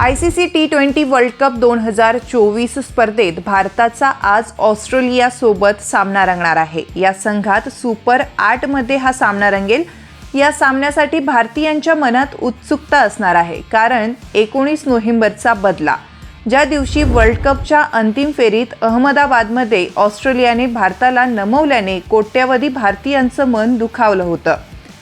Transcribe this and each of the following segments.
I C C T twenty world cup दोन हजार चोवीस स्पर्धेत भारताचा आज ऑस्ट्रेलियासोबत सामना रंगणार आहे. या संघात सुपर आठमध्ये हा सामना रंगेल. या सामन्यासाठी भारतीयांच्या मनात उत्सुकता असणार आहे कारण एकोणीस नोव्हेंबरचा बदला. ज्या दिवशी वर्ल्ड कपच्या अंतिम फेरीत अहमदाबादमध्ये ऑस्ट्रेलियाने भारताला नमवल्याने कोट्यवधी भारतीयांचं मन दुखावलं होतं.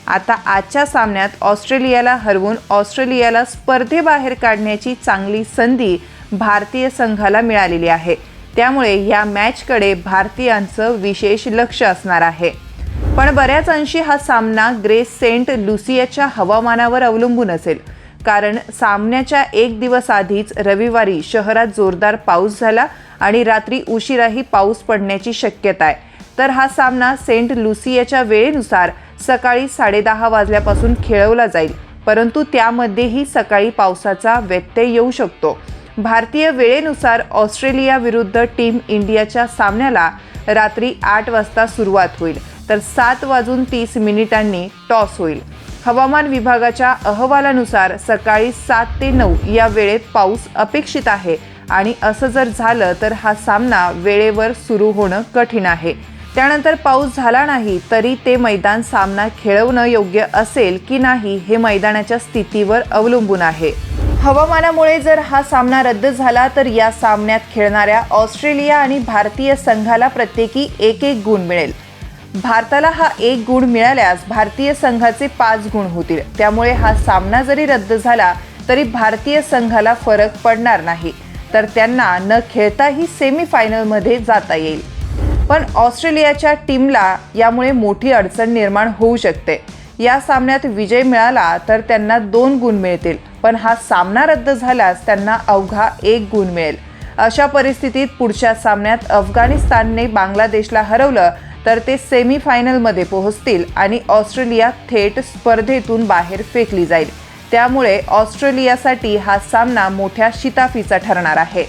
आता आजच्या सामन्यात ऑस्ट्रेलियाला हरवून ऑस्ट्रेलियाला स्पर्धेबाहेर काढण्याची चांगली संधी भारतीय संघाला मिळालेली आहे. त्यामुळे या मॅचकडे भारतीयांचं विशेष लक्ष असणार आहे. पण बऱ्याच अंशी हा सामना ग्रेस सेंट लुसियाच्या हवामानावर अवलंबून असेल. कारण सामन्याच्या एक दिवस आधीच रविवारी शहरात जोरदार पाऊस झाला आणि रात्री उशिराही पाऊस पडण्याची शक्यता आहे. तर हा सामना सेंट लुसियाच्या वेळेनुसार सकाळी साडेदहा वाजल्यापासून खेळवला जाईल परंतु त्यामध्येही सकाळी पावसाचा व्यत्यय येऊ शकतो. भारतीय वेळेनुसार ऑस्ट्रेलिया विरुद्ध टीम इंडियाच्या सामन्याला रात्री आठ वाजता सुरुवात होईल तर सात वाजून तीस मिनिटांनी टॉस होईल. हवामान विभागाच्या अहवालानुसार सकाळी सात ते नऊ या वेळेत पाऊस अपेक्षित आहे आणि असं जर झालं तर हा सामना वेळेवर सुरू होणं कठीण आहे. त्यानंतर पाऊस झाला नाही तरी ते मैदान सामना खेळवणं योग्य असेल की नाही हे मैदानाच्या स्थितीवर अवलंबून आहे. हवामानामुळे जर हा सामना रद्द झाला तर या सामन्यात खेळणाऱ्या ऑस्ट्रेलिया आणि भारतीय संघाला प्रत्येकी एक एक गुण मिळेल. भारताला हा एक गुण मिळाल्यास भारतीय संघाचे पाच गुण होतील. त्यामुळे हा सामना जरी रद्द झाला तरी भारतीय संघाला फरक पडणार नाही. तर त्यांना न खेळताही सेमीफायनलमध्ये जाता येईल. पण ऑस्ट्रेलियाच्या टीमला यामुळे मोठी अडचण निर्माण होऊ शकते. या सामन्यात विजय मिळाला तर त्यांना दोन गुण मिळतील पण हा सामना रद्द झाल्यास त्यांना अवघा एक गुण मिळेल. अशा परिस्थितीत पुढच्या सामन्यात अफगाणिस्तानने बांगलादेशला हरवलं तर ते सेमीफायनलमध्ये पोहोचतील आणि ऑस्ट्रेलिया थेट स्पर्धेतून बाहेर फेकली जाईल. त्यामुळे ऑस्ट्रेलियासाठी हा सामना मोठ्या शिताफीचा ठरणार आहे.